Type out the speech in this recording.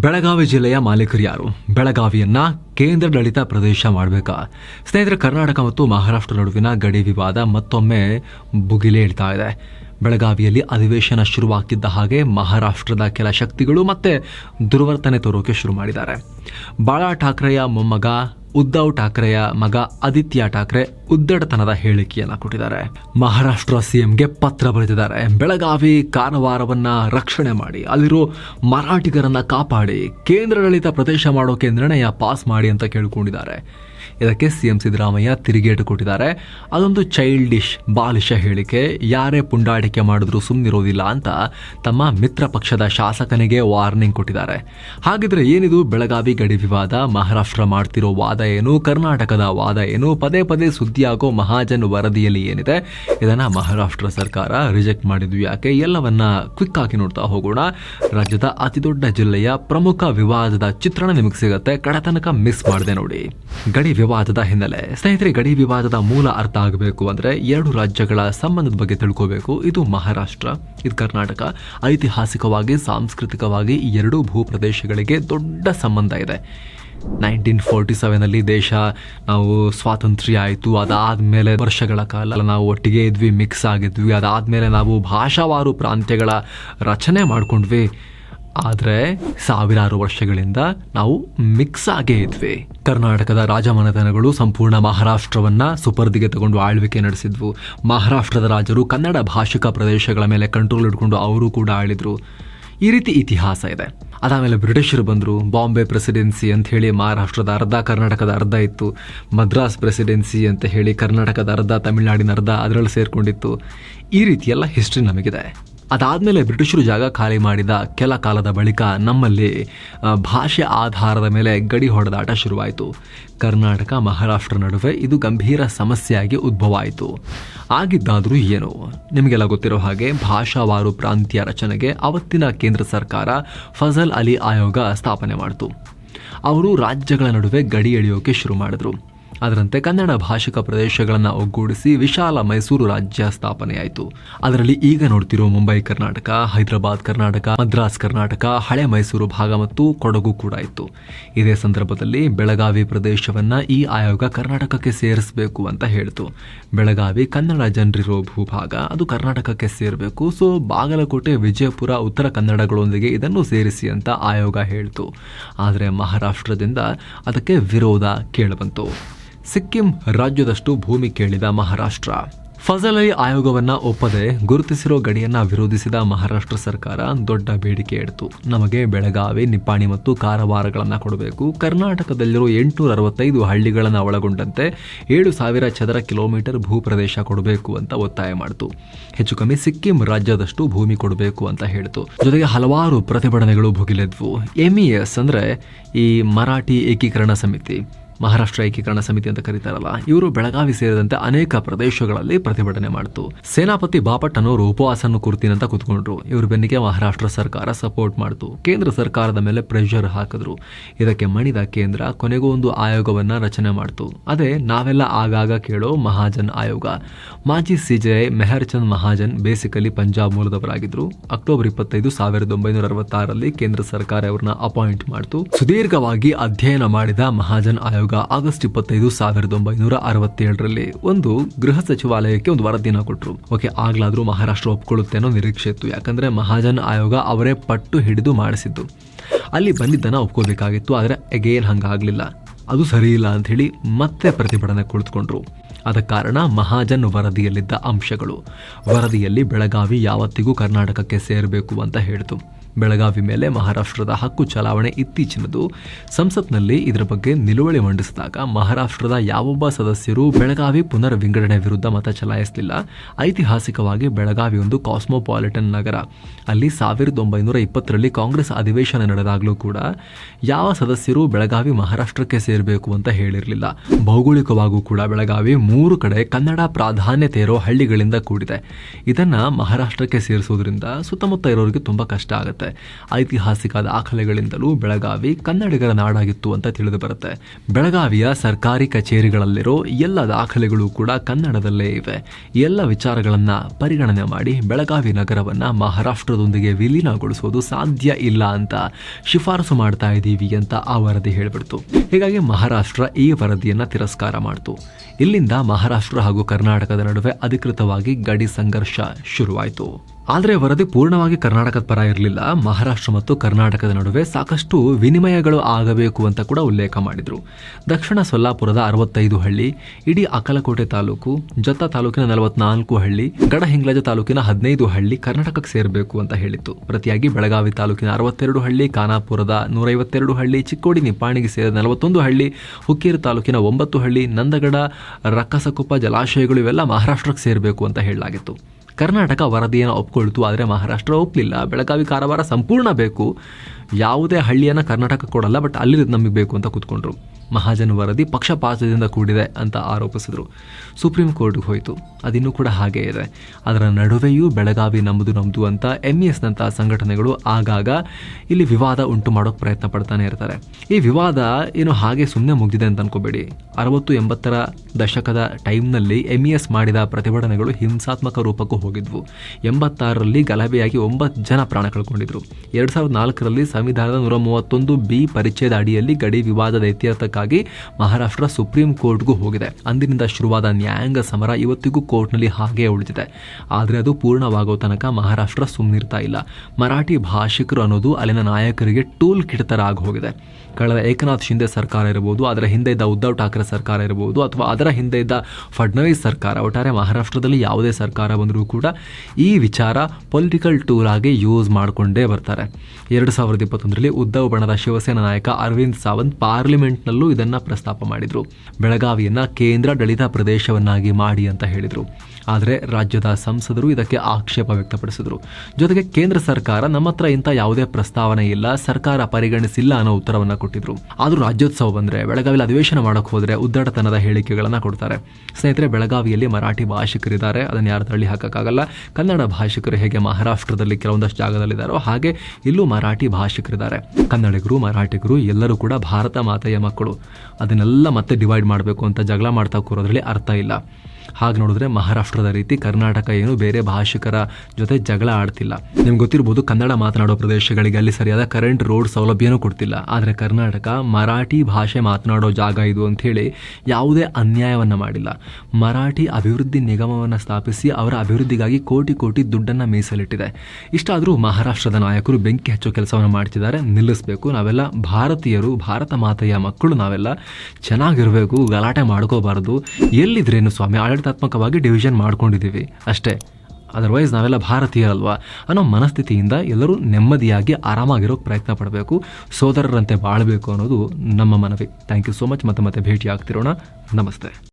ಬೆಳಗಾವಿ ಜಿಲ್ಲೆಯ ಮಾಲೀಕರು ಯಾರು? ಬೆಳಗಾವಿಯನ್ನ ಕೇಂದ್ರಾಡಳಿತ ಪ್ರದೇಶ ಮಾಡಬೇಕಾ? ಸ್ನೇಹಿತರೆ, ಕರ್ನಾಟಕ ಮತ್ತು ಮಹಾರಾಷ್ಟ್ರ ನಡುವಿನ ಗಡಿ ವಿವಾದ ಮತ್ತೊಮ್ಮೆ ಭುಗಿಲೇಳ್ತಾ ಇದೆ. ಬೆಳಗಾವಿಯಲ್ಲಿ ಅಧಿವೇಶನ ಶುರುವಾಗ್ತಿದ್ದ ಹಾಗೆ ಮಹಾರಾಷ್ಟ್ರದ ಕೆಲ ಶಕ್ತಿಗಳು ಮತ್ತೆ ದುರ್ವರ್ತನೆ ತೋರೋಕೆ ಶುರು ಮಾಡಿದ್ದಾರೆ. ಬಾಳಾ ಠಾಕ್ರೆಯ ಮೊಮ್ಮಗ ಉದ್ಧವ್ ಠಾಕ್ರೆಯ ಮಗ ಆದಿತ್ಯ ಠಾಕ್ರೆ ಉದ್ದಡತನದ ಹೇಳಿಕೆಯನ್ನ ಕೊಟ್ಟಿದ್ದಾರೆ. ಮಹಾರಾಷ್ಟ್ರ ಸಿಎಂಗೆ ಪತ್ರ ಬರೆದಿದ್ದಾರೆ. ಬೆಳಗಾವಿ ಕಾರವಾರವನ್ನ ರಕ್ಷಣೆ ಮಾಡಿ, ಅಲ್ಲಿರೋ ಮರಾಠಿಗರನ್ನ ಕಾಪಾಡಿ, ಕೇಂದ್ರಾಡಳಿತ ಪ್ರದೇಶ ಮಾಡೋಕೆ ನಿರ್ಣಯ ಪಾಸ್ ಮಾಡಿ ಅಂತ ಕೇಳ್ಕೊಂಡಿದ್ದಾರೆ. ಇದಕ್ಕೆ ಸಿಎಂ ಸಿದ್ದರಾಮಯ್ಯ ತಿರುಗೇಟು ಕೊಟ್ಟಿದ್ದಾರೆ. ಅದೊಂದು ಚೈಲ್ಡಿಶ್ ಬಾಲಿಶ ಹೇಳಿಕೆ. ಯಾರೇ ಪುಂಡಾಟಿಕೆ ಮಾಡಿದ್ರು ಸುಮ್ಮನಿರೋದಿಲ್ಲ ಅಂತ ತಮ್ಮ ಮಿತ್ರ ಪಕ್ಷದ ಶಾಸಕನಿಗೆ ವಾರ್ನಿಂಗ್ ಕೊಟ್ಟಿದ್ದಾರೆ. ಹಾಗಿದ್ರೆ ಏನಿದು ಬೆಳಗಾವಿ ಗಡಿ ವಿವಾದ? ಮಹಾರಾಷ್ಟ್ರ ಮಾಡ್ತಿರೋ ವಾದ ಏನು? ಕರ್ನಾಟಕದ ವಾದ ಏನು? ಪದೇ ಪದೇ ಸುದ್ದಿಯಾಗೋ ಮಹಾಜನ್ ವರದಿಯಲ್ಲಿ ಏನಿದೆ? ಇದನ್ನ ಮಹಾರಾಷ್ಟ್ರ ಸರ್ಕಾರ ರಿಜೆಕ್ಟ್ ಮಾಡಿದ್ವಿ ಯಾಕೆ? ಎಲ್ಲವನ್ನ ಕ್ವಿಕ್ ಆಗಿ ನೋಡ್ತಾ ಹೋಗೋಣ. ರಾಜ್ಯದ ಅತಿದೊಡ್ಡ ಜಿಲ್ಲೆಯ ಪ್ರಮುಖ ವಿವಾದದ ಚಿತ್ರಣ ನಿಮಗೆ ಸಿಗುತ್ತೆ. ಕಡತನಕ ಮಿಸ್ ಮಾಡಿದೆ ನೋಡಿ. ಗಡಿ ವಿವಾದದ ಹಿನ್ನೆಲೆ. ಸ್ನೇಹಿತರೆ, ಗಡಿ ವಿವಾದದ ಮೂಲ ಅರ್ಥ ಆಗಬೇಕು ಅಂದ್ರೆ ಎರಡು ರಾಜ್ಯಗಳ ಸಂಬಂಧದ ಬಗ್ಗೆ ತಿಳ್ಕೋಬೇಕು. ಇದು ಮಹಾರಾಷ್ಟ್ರ, ಇದು ಕರ್ನಾಟಕ. ಐತಿಹಾಸಿಕವಾಗಿ, ಸಾಂಸ್ಕೃತಿಕವಾಗಿ ಈ ಎರಡೂ ಭೂ ಪ್ರದೇಶಗಳಿಗೆ ದೊಡ್ಡ ಸಂಬಂಧ ಇದೆ. ನೈನ್ಟೀನ್ ಫೋರ್ಟಿ ಸೆವೆನಲ್ಲಿ ದೇಶ ನಾವು ಸ್ವಾತಂತ್ರ್ಯ ಆಯಿತು. ಅದಾದ ಮೇಲೆ ವರ್ಷಗಳ ಕಾಲ ನಾವು ಒಟ್ಟಿಗೆ ಇದ್ವಿ, ಮಿಕ್ಸ್ ಆಗಿದ್ವಿ. ಅದಾದ ಮೇಲೆ ನಾವು ಭಾಷಾವಾರು ಪ್ರಾಂತ್ಯಗಳ ರಚನೆ ಮಾಡ್ಕೊಂಡ್ವಿ. ಆದರೆ ಸಾವಿರಾರು ವರ್ಷಗಳಿಂದ ನಾವು ಮಿಕ್ಸ್ ಆಗೇ ಇದ್ವಿ. ಕರ್ನಾಟಕದ ರಾಜಮನೆತನಗಳು ಸಂಪೂರ್ಣ ಮಹಾರಾಷ್ಟ್ರವನ್ನ ಸುಪರ್ದಿಗೆ ತಗೊಂಡು ಆಳ್ವಿಕೆ ನಡೆಸಿದ್ವು. ಮಹಾರಾಷ್ಟ್ರದ ರಾಜರು ಕನ್ನಡ ಭಾಷಿಕ ಪ್ರದೇಶಗಳ ಮೇಲೆ ಕಂಟ್ರೋಲ್ ಇಟ್ಕೊಂಡು ಅವರು ಕೂಡ ಆಳಿದ್ರು. ಈ ರೀತಿ ಇತಿಹಾಸ ಇದೆ. ಅದಾದಮೇಲೆ ಬ್ರಿಟಿಷರು ಬಂದರು. ಬಾಂಬೆ ಪ್ರೆಸಿಡೆನ್ಸಿ ಅಂತ ಹೇಳಿ ಮಹಾರಾಷ್ಟ್ರದ ಅರ್ಧ, ಕರ್ನಾಟಕದ ಅರ್ಧ ಇತ್ತು. ಮದ್ರಾಸ್ ಪ್ರೆಸಿಡೆನ್ಸಿ ಅಂತ ಹೇಳಿ ಕರ್ನಾಟಕದ ಅರ್ಧ, ತಮಿಳುನಾಡಿನ ಅರ್ಧ ಅದರಲ್ಲಿ ಸೇರಿಕೊಂಡಿತ್ತು. ಈ ರೀತಿಯೆಲ್ಲ ಹಿಸ್ಟ್ರಿ ನಮಗಿದೆ. ಅದಾದಮೇಲೆ ಬ್ರಿಟಿಷರು ಜಾಗ ಖಾಲಿ ಮಾಡಿದ ಕೆಲ ಕಾಲದ ಬಳಿಕ ನಮ್ಮಲ್ಲಿ ಭಾಷೆ ಆಧಾರದ ಮೇಲೆ ಗಡಿ ಹೊಡೆದಾಟ ಶುರುವಾಯಿತು. ಕರ್ನಾಟಕ, ಮಹಾರಾಷ್ಟ್ರ ನಡುವೆ ಇದು ಗಂಭೀರ ಸಮಸ್ಯೆಯಾಗಿ ಉದ್ಭವ ಆಯಿತು ಆಗಿದ್ದಾದರೂ ಏನು? ನಿಮಗೆಲ್ಲ ಗೊತ್ತಿರೋ ಹಾಗೆ ಭಾಷಾವಾರು ಪ್ರಾಂತ್ಯ ರಚನೆಗೆ ಅವತ್ತಿನ ಕೇಂದ್ರ ಸರ್ಕಾರ ಫಜಲ್ ಅಲಿ ಆಯೋಗ ಸ್ಥಾಪನೆ ಮಾಡಿತು. ಅವರು ರಾಜ್ಯಗಳ ನಡುವೆ ಗಡಿ ಎಳೆಯೋಕೆ ಶುರು ಮಾಡಿದ್ರು. ಅದರಂತೆ ಕನ್ನಡ ಭಾಷಿಕ ಪ್ರದೇಶಗಳನ್ನು ಒಗ್ಗೂಡಿಸಿ ವಿಶಾಲ ಮೈಸೂರು ರಾಜ್ಯ ಸ್ಥಾಪನೆಯಾಯಿತು. ಅದರಲ್ಲಿ ಈಗ ನೋಡ್ತಿರೋ ಮುಂಬೈ, ಕರ್ನಾಟಕ, ಹೈದರಾಬಾದ್, ಕರ್ನಾಟಕ, ಮದ್ರಾಸ್, ಕರ್ನಾಟಕ, ಹಳೆ ಮೈಸೂರು ಭಾಗ ಮತ್ತು ಕೊಡಗು ಕೂಡ ಇತ್ತು. ಇದೇ ಸಂದರ್ಭದಲ್ಲಿ ಬೆಳಗಾವಿ ಪ್ರದೇಶವನ್ನು ಈ ಆಯೋಗ ಕರ್ನಾಟಕಕ್ಕೆ ಸೇರಿಸಬೇಕು ಅಂತ ಹೇಳಿತು. ಬೆಳಗಾವಿ ಕನ್ನಡ ಜನರಿರೋ ಭೂಭಾಗ, ಅದು ಕರ್ನಾಟಕಕ್ಕೆ ಸೇರಬೇಕು. ಸೊ, ಬಾಗಲಕೋಟೆ, ವಿಜಯಪುರ, ಉತ್ತರ ಕನ್ನಡಗಳೊಂದಿಗೆ ಇದನ್ನು ಸೇರಿಸಿ ಅಂತ ಆಯೋಗ ಹೇಳಿತು. ಆದರೆ ಮಹಾರಾಷ್ಟ್ರದಿಂದ ಅದಕ್ಕೆ ವಿರೋಧ ಕೇಳಿಬಂತು. ಸಿಕ್ಕಿಂ ರಾಜ್ಯದಷ್ಟು ಭೂಮಿ ಕೇಳಿದ ಮಹಾರಾಷ್ಟ್ರ. ಫಜಲ್ ಅಲಿ ಆಯೋಗವನ್ನ ಒಪ್ಪದೆ ಗುರುತಿಸಿರೋ ಗಡಿಯನ್ನ ವಿರೋಧಿಸಿದ ಮಹಾರಾಷ್ಟ್ರ ಸರ್ಕಾರ ದೊಡ್ಡ ಬೇಡಿಕೆ ಇಡ್ತು ನಮಗೆ ಬೆಳಗಾವಿ, ನಿಪ್ಪಾಣಿ ಮತ್ತು ಕಾರವಾರಗಳನ್ನು ಕೊಡಬೇಕು. ಕರ್ನಾಟಕದಲ್ಲಿರೋ ಎಂಟುನೂರ ಅರವತ್ತೈದು ಹಳ್ಳಿಗಳನ್ನು ಒಳಗೊಂಡಂತೆ ಏಳು ಸಾವಿರ ಚದರ ಕಿಲೋಮೀಟರ್ ಭೂಪ್ರದೇಶ ಕೊಡಬೇಕು ಅಂತ ಒತ್ತಾಯ ಮಾಡಿತು. ಹೆಚ್ಚು ಕಮ್ಮಿ ಸಿಕ್ಕಿಂ ರಾಜ್ಯದಷ್ಟು ಭೂಮಿ ಕೊಡಬೇಕು ಅಂತ ಹೇಳಿತು. ಜೊತೆಗೆ ಹಲವಾರು ಪ್ರತಿಭಟನೆಗಳು ಭುಗಿಲೆದ್ವು. ಎಂಇಎಸ್ ಅಂದರೆ ಈ ಮರಾಠಿ ಏಕೀಕರಣ ಸಮಿತಿ. ಮಹಾರಾಷ್ಟ್ರ ಏಕೀಕರಣ ಸಮಿತಿ ಅಂತ ಕರೀತಾರಲ್ಲ, ಇವರು ಬೆಳಗಾವಿ ಸೇರಿದಂತೆ ಅನೇಕ ಪ್ರದೇಶಗಳಲ್ಲಿ ಪ್ರತಿಭಟನೆ ಮಾಡಿತು. ಸೇನಾಪತಿ ಬಾಪಟ್ ಅನ್ನೋರು ಉಪವಾಸನ್ನು ಕುರ್ತೀನಂತ ಕೂತ್ಕೊಂಡ್ರು. ಇವ್ರ ಬೆನ್ನಿಗೆ ಮಹಾರಾಷ್ಟ್ರ ಸರ್ಕಾರ ಸಪೋರ್ಟ್ ಮಾಡಿತು. ಕೇಂದ್ರ ಸರ್ಕಾರದ ಮೇಲೆ ಪ್ರೆಷರ್ ಹಾಕಿದ್ರು. ಇದಕ್ಕೆ ಮಣಿದ ಕೇಂದ್ರ ಕೊನೆಗೂ ಒಂದು ಆಯೋಗವನ್ನ ರಚನೆ ಮಾಡ್ತು. ಅದೇ, ನಾವೆಲ್ಲ ಆಗಾಗ ಕೇಳೋ ಮಹಾಜನ್ ಆಯೋಗ. ಮಾಜಿ ಸಿಜೆ ಮೆಹರ್ ಚಂದ್ ಮಹಾಜನ್ ಬೇಸಿಕಲಿ ಪಂಜಾಬ್ ಮೂಲದವರಾಗಿದ್ರು. ಅಕ್ಟೋಬರ್ ಇಪ್ಪತ್ತೈದು ಸಾವಿರದ ಒಂಬೈನೂರ ಅರವತ್ತಾರರಲ್ಲಿ ಕೇಂದ್ರ ಸರ್ಕಾರ ಅವರನ್ನ ಅಪಾಯಿಂಟ್ ಮಾಡ್ತು. ಸುದೀರ್ಘವಾಗಿ ಅಧ್ಯಯನ ಮಾಡಿದ ಮಹಾಜನ್ ಆಯೋಗ ಆಗಸ್ಟ್ ಇಪ್ಪತ್ತೈದು ಸಾವಿರದ ಒಂಬೈನೂರ ಅರವತ್ತೇಳರಲ್ಲಿ ಒಂದು ಗೃಹ ಸಚಿವಾಲಯಕ್ಕೆ ಒಂದು ವರದಿನ ಕೊಟ್ಟರು ಓಕೆ, ಆಗ್ಲಾದ್ರೂ ಮಹಾರಾಷ್ಟ್ರ ಒಪ್ಕೊಳ್ಳುತ್ತೆ ಅನ್ನೋ ನಿರೀಕ್ಷೆ ಇತ್ತು. ಯಾಕಂದ್ರೆ ಮಹಾಜನ್ ಆಯೋಗ ಅವರೇ ಪಟ್ಟು ಹಿಡಿದು ಮಾಡಿಸಿದ್ದು. ಅಲ್ಲಿ ಬಂದಿದ್ದನ್ನ ಒಪ್ಕೋಬೇಕಾಗಿತ್ತು, ಆದರೆ ಅಗೇನ್ ಹಂಗಾಗ್ಲಿಲ್ಲ. ಅದು ಸರಿ ಇಲ್ಲ ಅಂತ ಹೇಳಿ ಮತ್ತೆ ಪ್ರತಿಭಟನೆ ಕುಳಿತುಕೊಂಡ್ರು. ಅದಕ್ಕೆ ಕಾರಣ ಮಹಾಜನ್ ವರದಿಯಲ್ಲಿದ್ದ ಅಂಶಗಳು, ವರದಿಯಲ್ಲಿ ಬೆಳಗಾವಿ ಯಾವತ್ತಿಗೂ ಕರ್ನಾಟಕಕ್ಕೆ ಸೇರಬೇಕು ಅಂತ ಹೇಳಿತು. ಬೆಳಗಾವಿ ಮೇಲೆ ಮಹಾರಾಷ್ಟ್ರದ ಹಕ್ಕು ಚಲಾವಣೆ ಇತ್ತೀಚಿನದು. ಸಂಸತ್ನಲ್ಲಿ ಇದರ ಬಗ್ಗೆ ನಿಲುವಳಿ ಮಂಡಿಸಿದಾಗ ಮಹಾರಾಷ್ಟ್ರದ ಯಾವೊಬ್ಬ ಸದಸ್ಯರು ಬೆಳಗಾವಿ ಪುನರ್ ವಿಂಗಡಣೆ ವಿರುದ್ಧ ಮತ ಚಲಾಯಿಸಲಿಲ್ಲ. ಐತಿಹಾಸಿಕವಾಗಿ ಬೆಳಗಾವಿ ಒಂದು ಕಾಸ್ಮೋಪಾಲಿಟನ್ ನಗರ. ಅಲ್ಲಿ ಸಾವಿರದ ಒಂಬೈನೂರ ಇಪ್ಪತ್ತರಲ್ಲಿ ಕಾಂಗ್ರೆಸ್ ಅಧಿವೇಶನ ನಡೆದಾಗಲೂ ಕೂಡ ಯಾವ ಸದಸ್ಯರು ಬೆಳಗಾವಿ ಮಹಾರಾಷ್ಟ್ರಕ್ಕೆ ಸೇರಬೇಕು ಅಂತ ಹೇಳಿರಲಿಲ್ಲ. ಭೌಗೋಳಿಕವಾಗೂ ಕೂಡ ಬೆಳಗಾವಿ ಮೂರು ಕಡೆ ಕನ್ನಡ ಪ್ರಾಧಾನ್ಯತೆ ಇರೋ ಹಳ್ಳಿಗಳಿಂದ ಕೂಡಿದೆ. ಇದನ್ನು ಮಹಾರಾಷ್ಟ್ರಕ್ಕೆ ಸೇರಿಸೋದ್ರಿಂದ ಸುತ್ತಮುತ್ತ ಇರೋರಿಗೆ ತುಂಬ ಕಷ್ಟ ಆಗುತ್ತೆ. ಬರುತ್ತೆ. ಐತಿಹಾಸಿಕ ದಾಖಲೆಗಳಿಂದಲೂ ಬೆಳಗಾವಿ ಕನ್ನಡಿಗರ ನಾಡಾಗಿತ್ತು ಅಂತ ತಿಳಿದು ಬರುತ್ತೆ. ಬೆಳಗಾವಿಯ ಸರ್ಕಾರಿ ಕಚೇರಿಗಳಲ್ಲಿರೋ ಎಲ್ಲ ದಾಖಲೆಗಳು ಕೂಡ ಕನ್ನಡದಲ್ಲೇ ಇವೆ. ಎಲ್ಲ ವಿಚಾರಗಳನ್ನು ಪರಿಗಣನೆ ಮಾಡಿ ಬೆಳಗಾವಿ ನಗರವನ್ನ ಮಹಾರಾಷ್ಟ್ರದೊಂದಿಗೆ ವಿಲೀನಗೊಳಿಸುವುದು ಸಾಧ್ಯ ಇಲ್ಲ ಅಂತ ಶಿಫಾರಸು ಮಾಡ್ತಾ ಇದ್ದೀವಿ ಅಂತ ಆ ವರದಿ ಹೇಳಿಬಿಡ್ತು. ಹೀಗಾಗಿ ಮಹಾರಾಷ್ಟ್ರ ಈ ವರದಿಯನ್ನು ತಿರಸ್ಕಾರ ಮಾಡಿತು. ಇಲ್ಲಿಂದ ಮಹಾರಾಷ್ಟ್ರ ಹಾಗೂ ಕರ್ನಾಟಕದ ನಡುವೆ ಅಧಿಕೃತವಾಗಿ ಗಡಿ ಸಂಘರ್ಷ ಶುರುವಾಯಿತು. ಆದರೆ ವರದಿ ಪೂರ್ಣವಾಗಿ ಕರ್ನಾಟಕದ ಪರ ಇರಲಿಲ್ಲ. ಮಹಾರಾಷ್ಟ್ರ ಮತ್ತು ಕರ್ನಾಟಕದ ನಡುವೆ ಸಾಕಷ್ಟು ವಿನಿಮಯಗಳು ಆಗಬೇಕು ಅಂತ ಕೂಡ ಉಲ್ಲೇಖ ಮಾಡಿದರು. ದಕ್ಷಿಣ ಸೊಲ್ಲಾಪುರದ ಅರವತ್ತೈದು ಹಳ್ಳಿ, ಇಡೀ ಅಕಲಕೋಟೆ ತಾಲೂಕು ಜತ್ತ ತಾಲೂಕಿನ ನಲವತ್ನಾಲ್ಕು ಹಳ್ಳಿ ಗಡಹಿಂಗ್ಲಜ ತಾಲೂಕಿನ ಹದಿನೈದು ಹಳ್ಳಿ ಕರ್ನಾಟಕಕ್ಕೆ ಸೇರಬೇಕು ಅಂತ ಹೇಳಿತ್ತು. ಪ್ರತಿಯಾಗಿ ಬೆಳಗಾವಿ ತಾಲೂಕಿನ ಅರವತ್ತೆರಡು ಹಳ್ಳಿ, ಖಾನಾಪುರದ ನೂರೈವತ್ತೆರಡು ಹಳ್ಳಿ, ಚಿಕ್ಕೋಡಿ ನಿಪ್ಪಾಣಿಗೆ ಸೇರಿದ ನಲವತ್ತೊಂದು ಹಳ್ಳಿ, ಹುಕ್ಕೇರಿ ತಾಲೂಕಿನ ಒಂಬತ್ತು ಹಳ್ಳಿ, ನಂದಗಡ, ರಕ್ಕಸಕೊಪ್ಪ ಜಲಾಶಯಗಳು ಇವೆಲ್ಲ ಮಹಾರಾಷ್ಟ್ರಕ್ಕೆ ಸೇರಬೇಕು ಅಂತ ಹೇಳಲಾಗಿತ್ತು. ಕರ್ನಾಟಕ ವರದಿಯನ್ನು ಒಪ್ಕೊಳ್ತು, ಆದರೆ ಮಹಾರಾಷ್ಟ್ರ ಒಪ್ಪಲಿಲ್ಲ ಬೆಳಗಾವಿ ಕಾರವಾರ ಸಂಪೂರ್ಣ ಬೇಕು. ಯಾವುದೇ ಹಳ್ಳಿಯನ್ನು ಕರ್ನಾಟಕ ಕೊಡಲ್ಲ, ಬಟ್ ಅಲ್ಲಿ ನಮಗೆ ಬೇಕು ಅಂತ ಕೂತ್ಕೊಂಡ್ರು. ಮಹಾಜನ್ ವರದಿ ಪಕ್ಷಪಾತದಿಂದ ಕೂಡಿದೆ ಅಂತ ಆರೋಪಿಸಿದರು. ಸುಪ್ರೀಂ ಕೋರ್ಟ್ಗೆ ಹೋಯಿತು. ಅದಿನ್ನೂ ಕೂಡ ಹಾಗೇ ಇದೆ. ಅದರ ನಡುವೆಯೂ ಬೆಳಗಾವಿ ನಮ್ಮದು ನಮ್ಮದು ಅಂತ ಎಂ ಇ ಎಸ್ನಂಥ ಸಂಘಟನೆಗಳು ಆಗಾಗ ಇಲ್ಲಿ ವಿವಾದ ಉಂಟು ಮಾಡೋಕ್ಕೆ ಪ್ರಯತ್ನ ಪಡ್ತಾನೆ ಇರ್ತಾರೆ. ಈ ವಿವಾದ ಏನು ಹಾಗೆ ಸುಮ್ಮನೆ ಮುಗಿದಿದೆ ಅಂತ ಅನ್ಕೋಬೇಡಿ. ಅರವತ್ತು ಎಂಬತ್ತರ ದಶಕದ ಟೈಮ್ನಲ್ಲಿ ಎಂ ಇ ಎಸ್ ಮಾಡಿದ ಪ್ರತಿಭಟನೆಗಳು ಹಿಂಸಾತ್ಮಕ ರೂಪಕ್ಕೂ ಹೋಗಿದ್ವು. ಎಂಬತ್ತಾರರಲ್ಲಿ ಗಲಭೆಯಾಗಿ ಒಂಬತ್ತು ಜನ ಪ್ರಾಣ ಕಳ್ಕೊಂಡಿದ್ರು. ಎರಡು ಸಾವಿರದ ನಾಲ್ಕರಲ್ಲಿ ಸಂವಿಧಾನದ ನೂರ ಮೂವತ್ತೊಂದು ಬಿ ಪರಿಚಯದ ಅಡಿಯಲ್ಲಿ ಗಡಿ ವಿವಾದದ ಇತ್ಯರ್ಥಕ್ಕಾಗಿ ಮಹಾರಾಷ್ಟ್ರ ಸುಪ್ರೀಂ ಕೋರ್ಟ್ಗೂ ಹೋಗಿದೆ. ಅಂದಿನಿಂದ ಶುರುವಾದ ನ್ಯಾಯಾಂಗ ಸಮರ ಇವತ್ತಿಗೂ ಕೋರ್ಟ್ನಲ್ಲಿ ಹಾಗೇ ಉಳಿದಿದೆ. ಆದರೆ ಅದು ಪೂರ್ಣವಾಗೋ ತನಕ ಮಹಾರಾಷ್ಟ್ರ ಸುಮ್ಮನಿರ್ತಾ ಇಲ್ಲ. ಮರಾಠಿ ಭಾಷಿಕರು ಅನ್ನೋದು ಅಲ್ಲಿನ ನಾಯಕರಿಗೆ ಟೂಲ್ ಕಿಡತರ ಆಗಿ ಹೋಗಿದೆ. ಕಳೆದ ಏಕನಾಥ್ ಶಿಂದೆ ಸರ್ಕಾರ ಇರಬಹುದು, ಅದರ ಹಿಂದೆ ಇದ್ದ ಉದ್ಧವ್ ಠಾಕ್ರೆ ಸರ್ಕಾರ ಇರಬಹುದು, ಅಥವಾ ಅದರ ಹಿಂದೆ ಇದ್ದ ಫಡ್ನವೀಸ್ ಸರ್ಕಾರ, ಒಟ್ಟಾರೆ ಮಹಾರಾಷ್ಟ್ರದಲ್ಲಿ ಯಾವುದೇ ಸರ್ಕಾರ ಬಂದರೂ ಕೂಡ ಈ ವಿಚಾರ ಪೊಲಿಟಿಕಲ್ ಟೂಲ್ ಆಗಿ ಯೂಸ್ ಮಾಡಿಕೊಂಡೇ ಬರ್ತಾರೆ. ಎರಡು ಸಾವಿರದ ಇಪ್ಪತ್ತೊಂದರಲ್ಲಿ ಉದ್ಧವ್ ಬಣದ ಶಿವಸೇನಾ ನಾಯಕ ಅರವಿಂದ್ ಸಾವಂತ್ ಪಾರ್ಲಿಮೆಂಟ್ನಲ್ಲೂ ಇದನ್ನ ಪ್ರಸ್ತಾಪ ಮಾಡಿದರು. ಬೆಳಗಾವಿಯನ್ನ ಕೇಂದ್ರಾಡಳಿತ ಪ್ರದೇಶವನ್ನಾಗಿ ಮಾಡಿ ಅಂತ ಹೇಳಿದರು. ಆದರೆ ರಾಜ್ಯದ ಸಂಸದರು ಇದಕ್ಕೆ ಆಕ್ಷೇಪ ವ್ಯಕ್ತಪಡಿಸಿದರು. ಜೊತೆಗೆ ಕೇಂದ್ರ ಸರ್ಕಾರ ನಮ್ಮ ಹತ್ರ ಇಂಥ ಯಾವುದೇ ಪ್ರಸ್ತಾವನೆ ಇಲ್ಲ, ಸರ್ಕಾರ ಪರಿಗಣಿಸಿಲ್ಲ ಅನ್ನೋ ಉತ್ತರವನ್ನು ಕೊಟ್ಟಿದ್ರು. ಆದರೂ ರಾಜ್ಯೋತ್ಸವ ಬಂದರೆ, ಬೆಳಗಾವಿಯಲ್ಲಿ ಅಧಿವೇಶನ ಮಾಡಕ್ಕೆ ಹೋದರೆ ಉದ್ದಟತನದ ಹೇಳಿಕೆಗಳನ್ನು ಕೊಡ್ತಾರೆ. ಸ್ನೇಹಿತರೆ, ಬೆಳಗಾವಿಯಲ್ಲಿ ಮರಾಠಿ ಭಾಷಿಕರಿದ್ದಾರೆ. ಅದನ್ನು ಯಾರು ತಳ್ಳಿ ಹಾಕೋಕ್ಕಾಗಲ್ಲ. ಕನ್ನಡ ಭಾಷಿಕರು ಹೇಗೆ ಮಹಾರಾಷ್ಟ್ರದಲ್ಲಿ ಕೆಲವೊಂದಷ್ಟು ಜಾಗದಲ್ಲಿದ್ದಾರೋ ಹಾಗೆ ಇಲ್ಲೂ ಮರಾಠಿ ಭಾಷಿಕರಿದ್ದಾರೆ. ಕನ್ನಡಿಗರು, ಮರಾಠಿಗರು ಎಲ್ಲರೂ ಕೂಡ ಭಾರತ ಮಾತೆಯ ಮಕ್ಕಳು. ಅದನ್ನೆಲ್ಲ ಮತ್ತೆ ಡಿವೈಡ್ ಮಾಡಬೇಕು ಅಂತ ಜಗಳ ಮಾಡ್ತಾ ಕೂರೋದ್ರಲ್ಲಿ ಅರ್ಥ ಇಲ್ಲ. ಹಾಗೆ ನೋಡಿದ್ರೆ ಮಹಾರಾಷ್ಟ್ರದ ರೀತಿ ಕರ್ನಾಟಕ ಏನು ಬೇರೆ ಭಾಷಿಕರ ಜೊತೆ ಜಗಳ ಆಡ್ತಿಲ್ಲ. ನಿಮ್ಗೆ ಗೊತ್ತಿರ್ಬೋದು ಕನ್ನಡ ಮಾತನಾಡೋ ಪ್ರದೇಶಗಳಿಗೆ ಅಲ್ಲಿ ಸರಿಯಾದ ಕರೆಂಟ್ ರೋಡ್ ಸೌಲಭ್ಯನೂ ಕೊಡ್ತಿಲ್ಲ. ಆದರೆ ಕರ್ನಾಟಕ ಮರಾಠಿ ಭಾಷೆ ಮಾತನಾಡೋ ಜಾಗ ಇದು ಅಂತ ಹೇಳಿ ಯಾವುದೇ ಅನ್ಯಾಯವನ್ನು ಮಾಡಿಲ್ಲ. ಮರಾಠಿ ಅಭಿವೃದ್ಧಿ ನಿಗಮವನ್ನು ಸ್ಥಾಪಿಸಿ ಅವರ ಅಭಿವೃದ್ಧಿಗಾಗಿ ಕೋಟಿ ಕೋಟಿ ದುಡ್ಡನ್ನು ಮೀಸಲಿಟ್ಟಿದೆ. ಇಷ್ಟಾದರೂ ಮಹಾರಾಷ್ಟ್ರದ ನಾಯಕರು ಬೆಂಕಿ ಹಚ್ಚೋ ಕೆಲಸವನ್ನು ಮಾಡ್ತಿದ್ದಾರೆ. ನಿಲ್ಲಿಸಬೇಕು. ನಾವೆಲ್ಲ ಭಾರತೀಯರು, ಭಾರತ ಮಾತೆಯ ಮಕ್ಕಳು ನಾವೆಲ್ಲ. ಚೆನ್ನಾಗಿರಬೇಕು, ಗಲಾಟೆ ಮಾಡ್ಕೋಬಾರ್ದು. ಎಲ್ಲಿದ್ರೇನು ಸ್ವಾಮಿ? ಆಡಳಿತಾತ್ಮಕವಾಗಿ ಡಿವಿಷನ್ ಮಾಡ್ಕೊಂಡಿದ್ದೀವಿ ಅಷ್ಟೇ. ಅದರ್ವೈಸ್ ನಾವೆಲ್ಲ ಭಾರತೀಯರಲ್ವಾ? ಅನ್ನೋ ಮನಸ್ಥಿತಿಯಿಂದ ಎಲ್ಲರೂ ನೆಮ್ಮದಿಯಾಗಿ ಆರಾಮಾಗಿರೋಕ್ಕೆ ಪ್ರಯತ್ನ ಪಡಬೇಕು, ಸೋದರರಂತೆ ಬಾಳಬೇಕು ಅನ್ನೋದು ನಮ್ಮ ಮನವಿ. ಥ್ಯಾಂಕ್ ಯು ಸೋ ಮಚ್ ಮತ್ತೆ ಮತ್ತೆ ಭೇಟಿ ಆಗ್ತಿರೋಣ ನಮಸ್ತೆ.